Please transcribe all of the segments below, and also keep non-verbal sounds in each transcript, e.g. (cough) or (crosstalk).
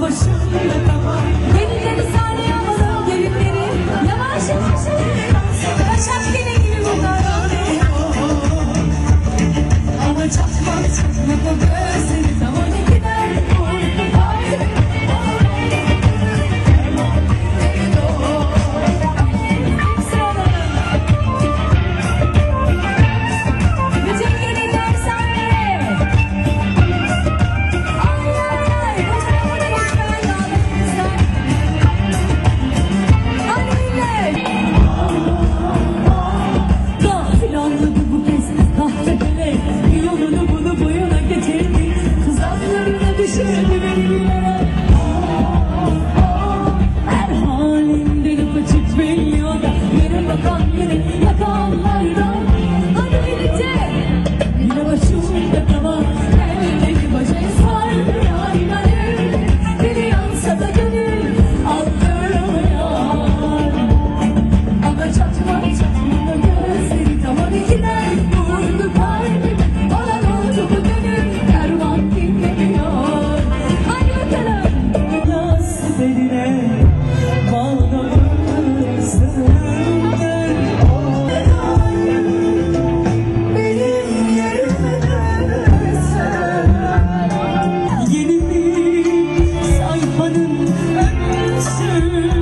我想你的办法 Let.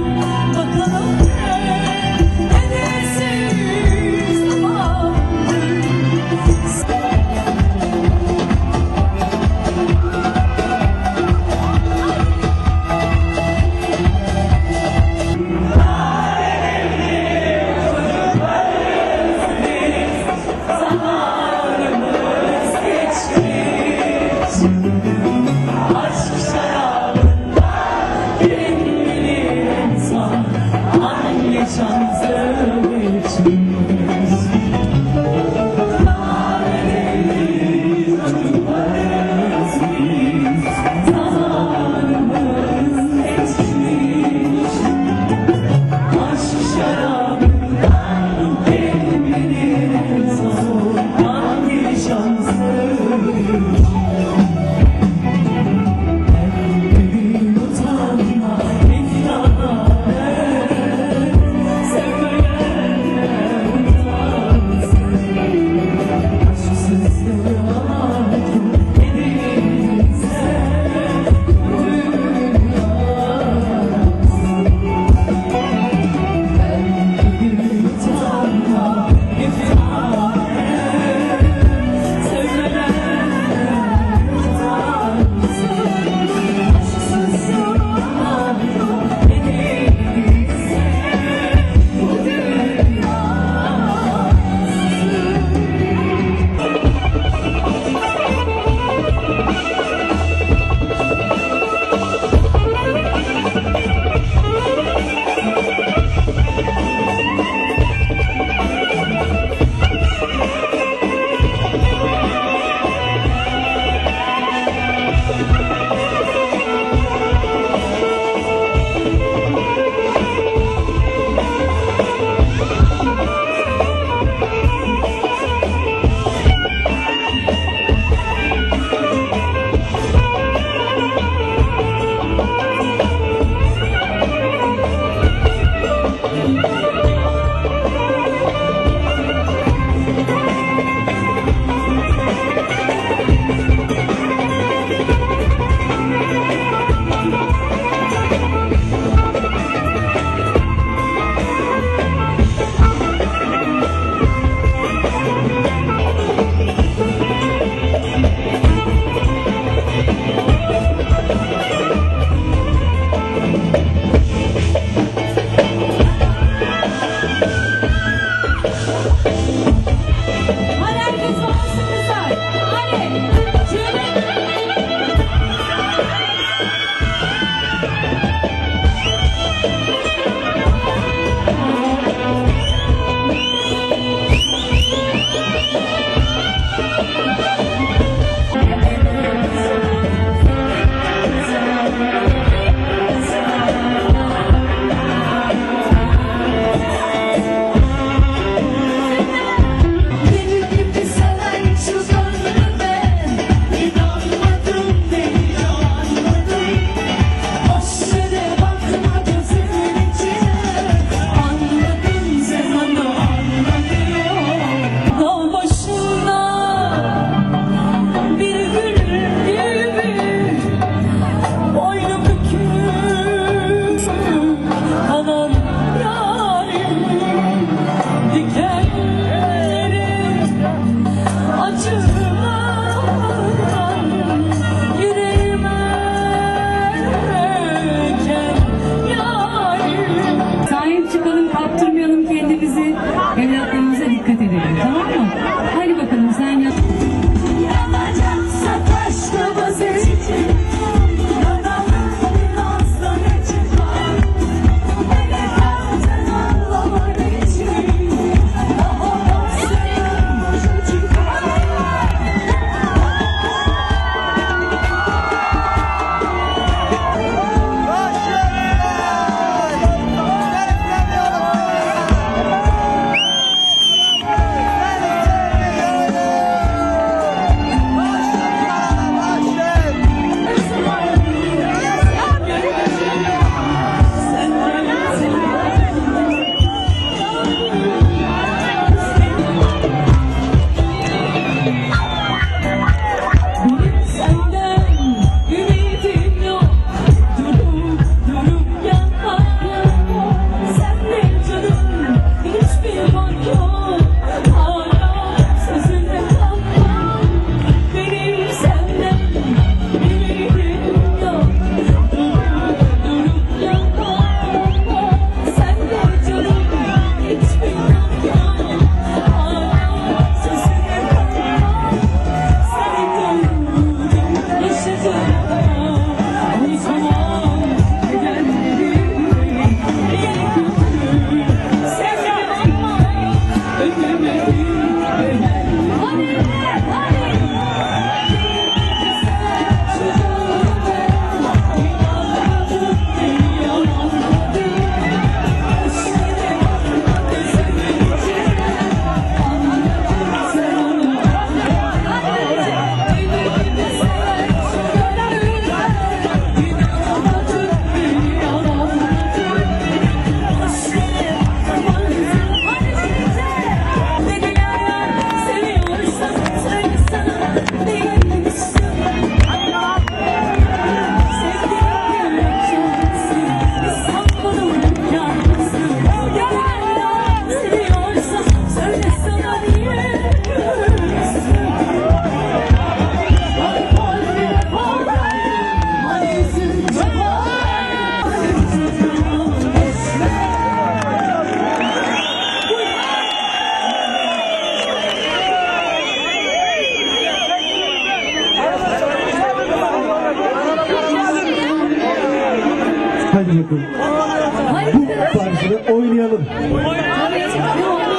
Oynayalım.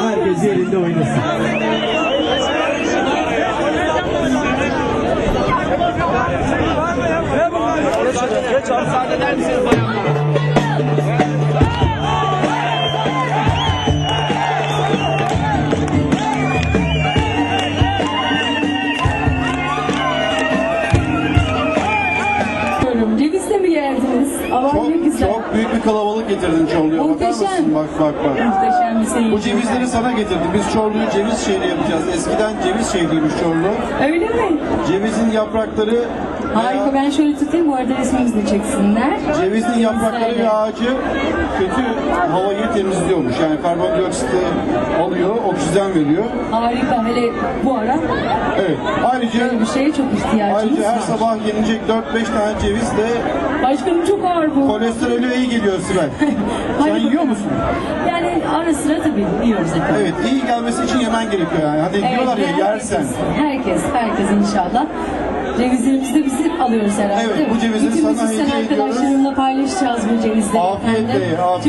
Herkes yerinde oynasın. Diyorum, Bak bak bak. Muhteşem bir seyir. Bu cevizleri sana getirdim. Biz Çorlu'yu ceviz şehri yapacağız. Eskiden ceviz şehriymiş Çorlu. Öyle mi? Cevizin yaprakları Harika ben şöyle tutayım bu arada resmimizi de çeksinler. cevizin yaprakları ve ağacı kötü havayı temizliyormuş. Yani karbondioksiti alıyor, oksijen veriyor. Harika hele bu ara Evet. Ayrıca böyle bir şeye çok ihtiyacımız ayrıca her var. sabah yenilecek 4-5 tane ceviz de Başkanım çok ağır bu. kolesterolü iyi geliyor Sibel. (laughs) Sen Hadi yiyor musun? Yani ara sıra tabii yiyoruz efendim. Evet, iyi gelmesi için yemen gerekiyor yani. Hadi diyorlar ya herkes, yersen. Herkes, herkes inşallah. Cevizlerimizi de biz alıyoruz herhalde. Evet, değil mi? bu cevizleri Bütün sana müzisyen hediye ediyoruz. arkadaşlarımla paylaşacağız bu cevizleri. Efendim. afiyet.